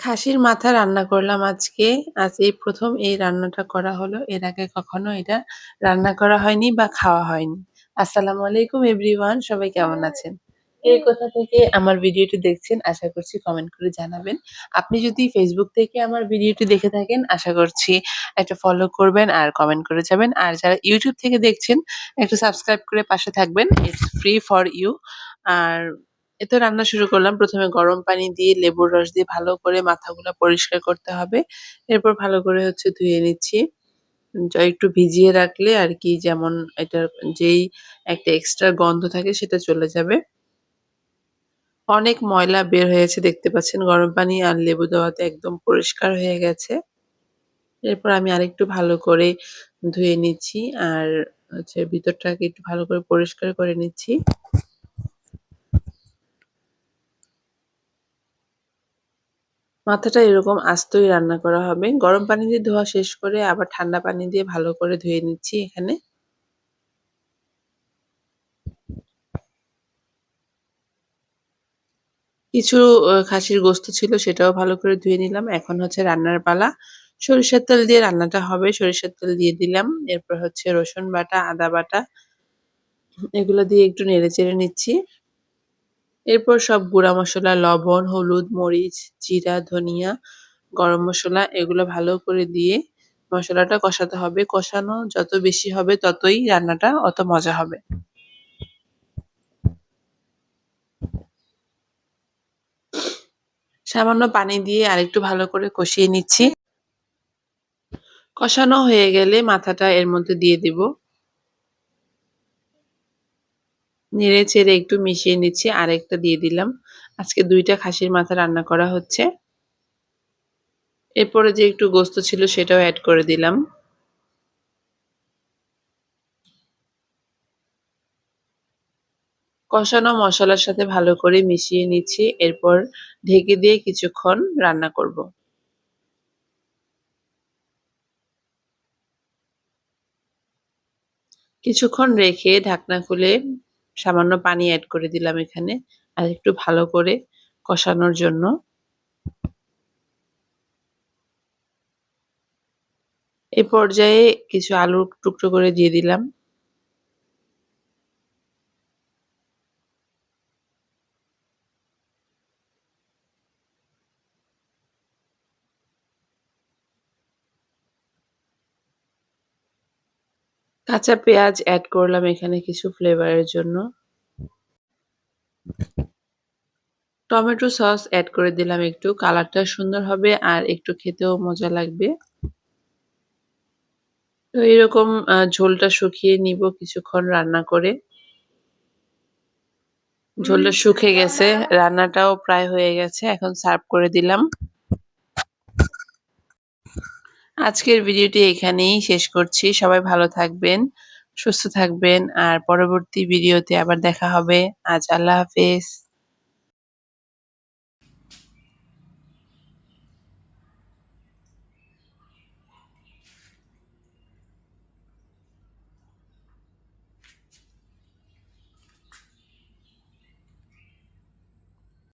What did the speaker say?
খাসির মাথা রান্না করলাম আজকে। আজ এই প্রথম এই রান্নাটা করা হলো। এর আগে কখনো এটা রান্না করা হয়নি বা খাওয়া হয়নি। আসসালামু আলাইকুম এভরিওয়ান, সবাই কেমন আছেন? এই কোথা থেকে আমার ভিডিওটি দেখছেন, আশা করছি কমেন্ট করে জানাবেন। আপনি যদি ফেসবুক থেকে আমার ভিডিওটি দেখে থাকেন, আশা করছি একটা ফলো করবেন আর কমেন্ট করে যাবেন। আর যারা ইউটিউব থেকে দেখছেন, একটু সাবস্ক্রাইব করে পাশে থাকবেন। It's free for you. আর এতো রান্না শুরু করলাম। প্রথমে গরম পানি দিয়ে লেবুর রস দিয়ে ভালো করে মাথাগুলো পরিষ্কার করতে হবে। এরপর ভালো করে হচ্ছে ধুয়ে নিচ্ছি। একটু ভিজিয়ে রাখলে আর কি যেমন এটার যেই একটা এক্সট্রা গন্ধ থাকে সেটা চলে যাবে। অনেক ময়লা বের হয়েছে দেখতে পাচ্ছেন গরম পানি আর লেবু দেওয়াতে একদম পরিষ্কার হয়ে গেছে। এরপর আমি আরেকটু ভালো করে ধুয়ে নিচ্ছি আর হচ্ছে ভিতরটাকে একটু ভালো করে পরিষ্কার করে নিচ্ছি। মাথাটা এরকম আস্তই রান্না করা হবে। গরম পানি দিয়ে ধোয়া শেষ করে আবার ঠান্ডা পানি দিয়ে ভালো করে ধুয়ে নিচ্ছি এখানে। কিছু খাসির গোস্ত ছিল সেটাও ভালো করে ধুয়ে নিলাম। এখন হচ্ছে রান্নার পালা। সরিষার তেল দিয়ে রান্নাটা হবে। সরিষার তেল দিয়ে দিলাম। এরপর হচ্ছে রসুন বাটা, আদা বাটা এগুলো দিয়ে একটু নেড়ে চেড়ে নিচ্ছি। এরপর সব গুঁড়া মশলা লবণ, হলুদ, মরিচ, জিরা, ধনিয়া, গরম মশলা এগুলো ভালো করে দিয়ে মশলাটা কষাতে হবে। কষানো যত বেশি হবে ততই রান্নাটা অত মজা হবে। সামান্য পানি দিয়ে আরেকটু ভালো করে কষিয়ে নিচ্ছি। কষানো হয়ে গেলে মাথাটা এর মধ্যে দিয়ে দিব। নেড়ে চেড়ে একটু মিশিয়ে নিচ্ছি আর একটা দিয়ে দিলাম। আজকে দুইটা খাসির মাথা রান্না করা হচ্ছে। এরপরে যে একটু গোস্ত ছিল সেটাও অ্যাড করে দিলাম। কষানো মশলার সাথে ভালো করে মিশিয়ে নিচ্ছি। এরপর ঢেকে দিয়ে কিছুক্ষণ রান্না করব। কিছুক্ষণ রেখে ঢাকনা খুলে সামান্য পানি অ্যাড করে দিলাম এখানে, আর একটু ভালো করে কষানোর জন্য। এ পর্যায়ে কিছু আলু টুকরো করে দিয়ে দিলাম। কাঁচা পেঁয়াজ অ্যাড করলাম এখানে কিছু ফ্লেভারের জন্য। টমেটো সস অ্যাড করে দিলাম একটু কালারটা সুন্দর হবে আর একটু খেতেও মজা লাগবে। তো এরকম ঝোলটা শুকিয়ে নিব কিছুক্ষণ রান্না করে। ঝোলটা শুকে গেছে, রান্নাটাও প্রায় হয়ে গেছে, এখন সার্ভ করে দিলাম। আজকের ভিডিওটি এখানেই শেষ করছি। সবাই ভালো থাকবেন, সুস্থ থাকবেন আর পরবর্তী ভিডিওতে আবার দেখা হবে। আজ আল্লাহ হাফেজ।